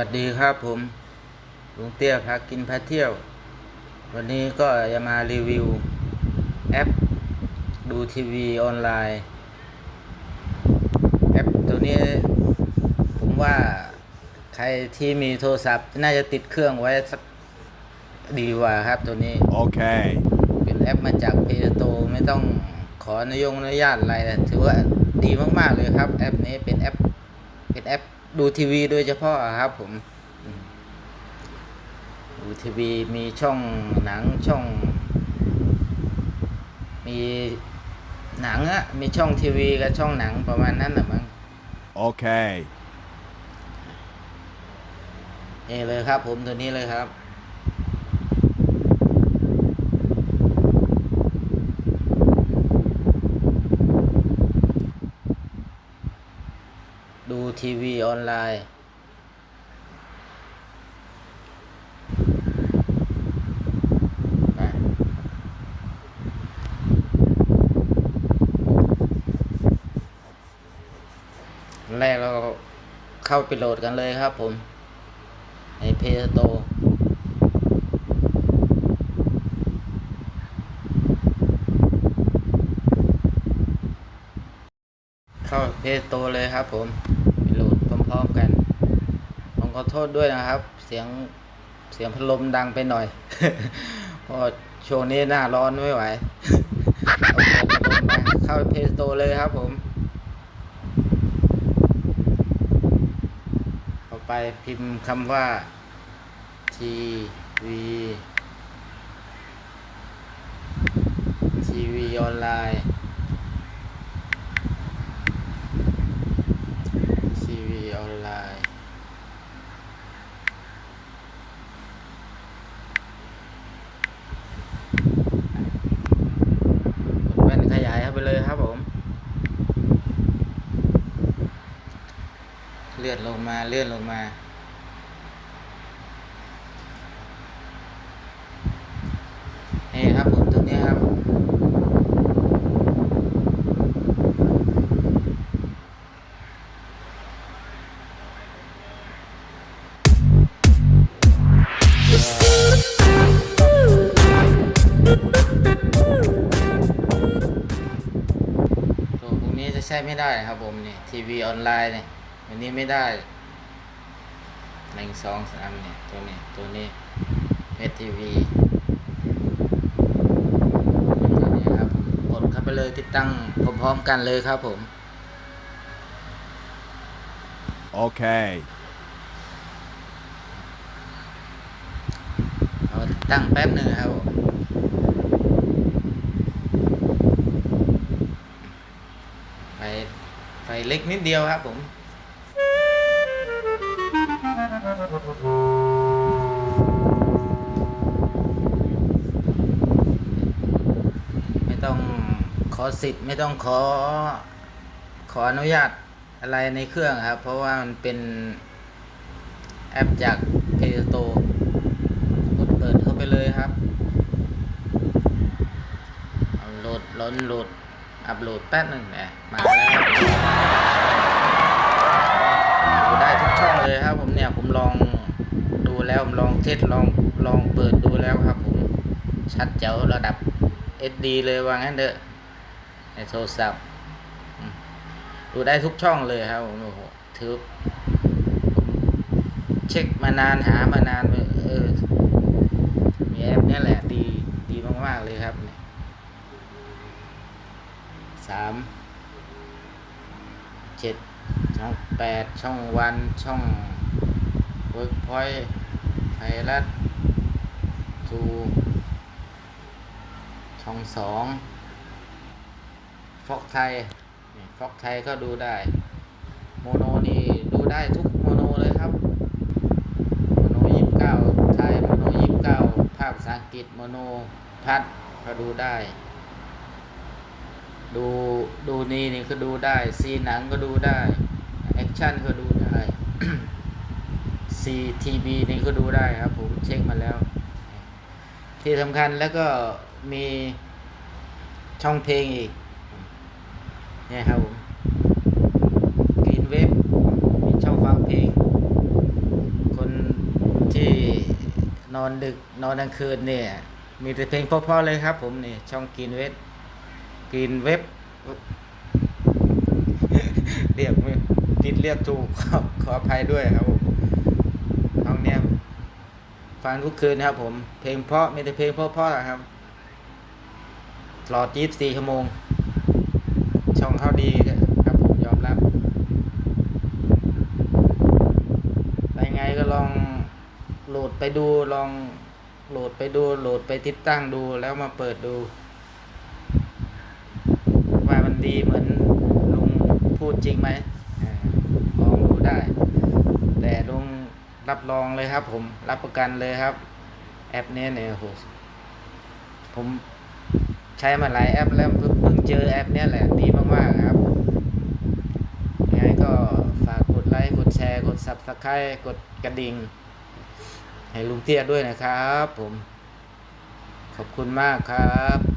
วัสดีครับผมลุงเตี้ยพากินพาเที่ยว วันนี้ก็จะมารีวิว แอป ดูทีวีออนไลน์ แอปตัวนี้ ผมว่าใครที่มีโทรศัพท์ น่าจะติดเครื่องไว้สักดีกว่าครับตัวนี้ Okay. เป็นแอปมาจากเพจโตไม่ต้องขออนุญงอนุญาตอะไรนะถือว่าดีมาก ๆ เลยครับ แอปนี้เป็นแอปเป็นแอป ดูทีวีโดยเฉพาะครับผมอืมดูทีวีมีช่องหนังช่อง มีหนังอะมีช่องทีวีกับช่องหนังประมาณนั้นนะมั้ง Okay. นี่เลยครับผมตัวนี้เลยครับ ทีวีออนไลน์แรกเราเข้าไปโหลดกันเลยครับผม ในเพจโตเข้าเพจโตเลยครับผม พร้อมๆกัน ผมขอโทษด้วยนะครับ เสียงเสียงพัดลมดังไปหน่อยเพราะช่วงนี้หน้าร้อนไม่ไหวเอาเปิดพัดลมมาเข้าเพจโตเลยครับผม เข้าไปพิมพ์คำว่าทีวีทีวีออนไลน์ทีวีออนไลน์กดแว่นขยายเข้าไปเลยครับผม เลื่อนลงมาเลื่อนลงมานี่ครับผมตรงนี้ครับตัวพวกนี้จะใช้ไม่ได้ครับผมนี่ทีวีออนไลน์เนี่ย อันนี้ไม่ได้หนึ่งสองสามเนี่ย ตัวนี้ ตัวนี้เอทีวีตัวนี้ครับกดเข้าไปเลยติดตั้งพร้อมๆกันเลยครับผม Okay. เอาติดตั้งแป๊บหนึ่งครับผมไฟไฟเล็กนิดเดียวครับผม ไม่ต้องขอสิทธิ์ไม่ต้องขอขออนุญาตอะไรในเครื่องครับ เพราะว่ามันเป็นแอปจาก Play Store กดเปิดเข้าไปเลยครับโหลดล้นโหลดอัปโหลดแป๊บหนึ่งนี่ยมาแล้ว เทสลองลองเปิดดูแล้วครับผมชัดเจ๋วระดับ SD เลยว่างั้นเด้อในโทรศัพท์ดูได้ทุกช่องเลยครับโอ้โหถือเช็คมานานหามานานเออมีแอปนี้ยแหละดีดีมากๆเลยครับสามเจ็ดช่องแปดช่องวันช่องเวิร์กพอยต์ ไทยรัฐทูช่องสองฟอกไทยฟอกไทยก็ดูได้ โมโนนี่ดูได้ทุกโมโนเลยครับ โมโนยี่สิบเก้าไทย โมโนยี่สิบเก้าภาคภาษาอังกฤษ โมโนพัดก็ดูได้ ดูดูนี่นี่ก็ดูได้ ซีหนังก็ดูได้ แอคชั่นก็ดูได้ ซีทีบีนี่ก็ดูได้ครับผมเช็คมาแล้ว ที่สำคัญแล้วก็มีช่องเพลงอีกเนี่ยครับผมกรีนเว็บมีช่องฟังเพลง คนที่นอนดึกนอนกลางคืนเนี่ย มีแต่เพลงเพราะๆเลยครับผมนี่ช่องกินเว็บกินเว็บเรียกไม่ผิดเรียกถูกขอขออภัยด้วยครับผม ฟังทุกคืนนะครับผมเพลงเพราะมีแต่เพลงเพราะๆครับตลอด24ชั่วโมง ช่องเขาดีครับผมยอมรับไปไงก็ลองโหลดไปดูลองโหลดไปดูโหลดไปติดตั้งดูแล้วมาเปิดดู ว่ามันดีเหมือนลุงพูดจริงไหมลองดูได้ รับรองเลยครับ ผมรับประกันเลยครับ แอปนี้เนี่ยโหผมใช้มาหลายแอปแล้วเพิ่งเจอแอปนี้แหละดีมากๆครับยังไงก็ฝากกดไลค์กดแชร์กด subscribe กดกระดิ่ง ให้ลุงเตี้ยด้วยนะครับ ผม ขอบคุณมากครับ